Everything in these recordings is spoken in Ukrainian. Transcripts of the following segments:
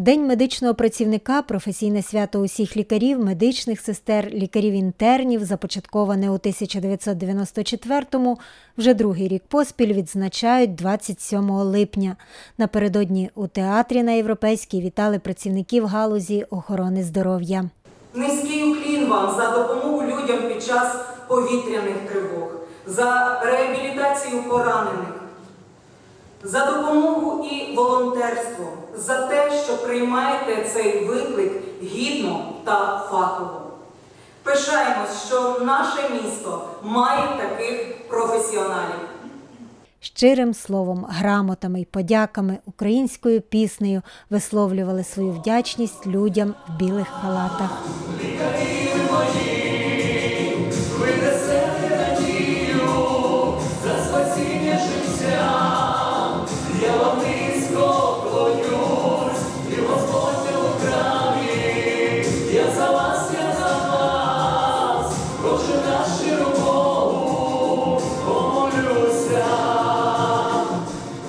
День медичного працівника професійне свято усіх лікарів, медичних сестер, лікарів-інтернів, започатковане у 1994-му, вже другий рік поспіль відзначають 27 липня. Напередодні у театрі на Європейській вітали працівників галузі охорони здоров'я. Низький уклін вам за допомогу людям під час повітряних тривог, за реабілітацію поранених, за допомогу і волонтерство, за те, що приймаєте цей виклик гідно та фахово. Пишаємось, що наше місто має таких професіоналів. Щирим словом, грамотами й подяками, українською піснею висловлювали свою вдячність людям в білих халатах.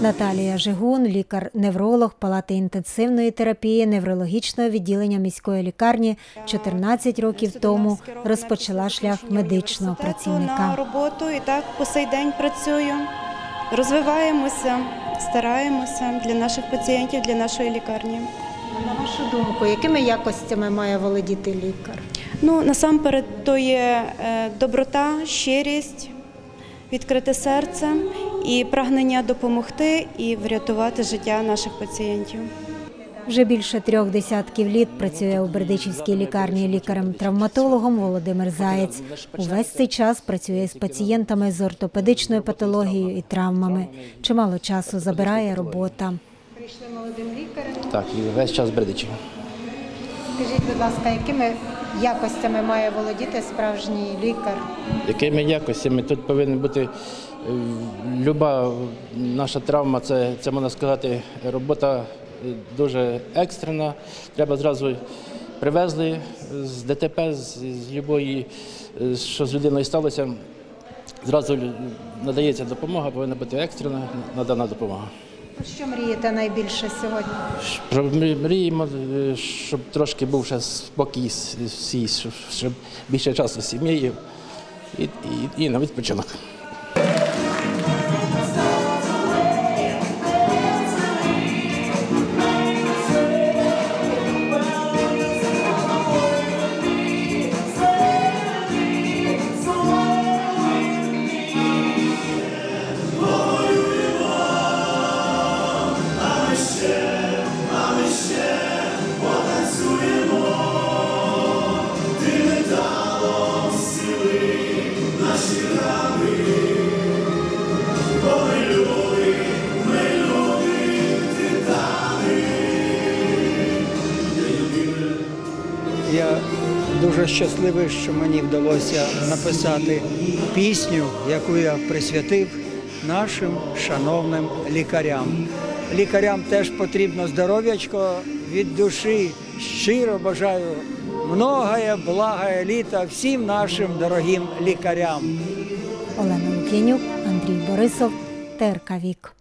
Наталія Жигун, лікар-невролог палати інтенсивної терапії неврологічного відділення міської лікарні, 14 років тому розпочала шлях медичного на працівника. роботу і так по сей день працюю. Розвиваємося, стараємося для наших пацієнтів, для нашої лікарні. На вашу думку, якими якостями має володіти лікар? Ну, насамперед, то є е, доброта, щирість, відкрите серце і прагнення допомогти і врятувати життя наших пацієнтів. Вже більше трьох десятків літ працює у Бердичівській лікарні лікарем-травматологом Володимир Заєць. Увесь цей час працює з пацієнтами з ортопедичною патологією і травмами. Чимало часу забирає робота. Прийшли молодим лікарем. Так, і весь час Бердичів. Скажіть, будь ласка, якими якостями має володіти справжній лікар? Якими якостями тут повинна бути люба наша травма, це, це можна сказати, робота е, дуже екстрена. Треба зразу привезли з ДТП, з, з любої, е, що з людиною сталося. Зразу надається допомога, повинна бути екстрена надана допомога. Що мрієте найбільше сьогодні? Ми Мріємо, е, щоб трошки був ще спокій всій, щоб, щоб більше часу з сім'єю і, і, і на відпочинок. Я дуже щасливий, що мені вдалося написати пісню, яку я присвятив нашим шановним лікарям. Лікарям теж потрібно здоров'ячко від душі. Щиро бажаю многое, благое літа всім нашим дорогим лікарям. Олена Лук'янюк, Андрій Борисов, ТРК Вік.